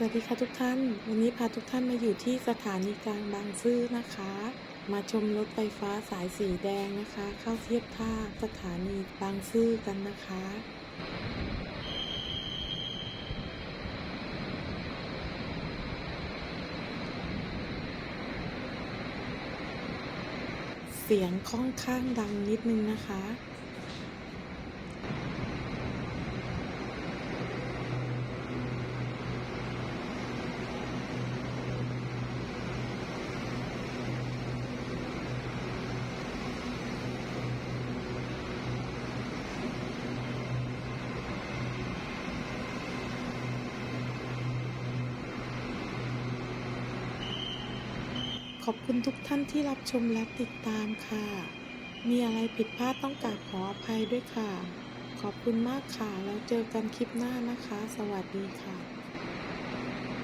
สวัสดีค่ะทุกท่าน วันนี้พาทุกท่านมาอยู่ที่สถานีกลางบางซื่อนะคะ มาชมรถไฟฟ้าสายสีแดงนะคะ เข้าเทียบท่าสถานีบางซื่อกันนะคะเสียงค่อนข้างดังนิดนึงนะคะ ข อบคุณทุกท่านที่รับชมและติดตามค่ะ มีอะไรผิดพลาดต้องกราบขออภัยด้วยค่ะ ขอบคุณมากค่ะ แล้วเจอกันคลิปหน้านะคะ สวัสดีค่ะ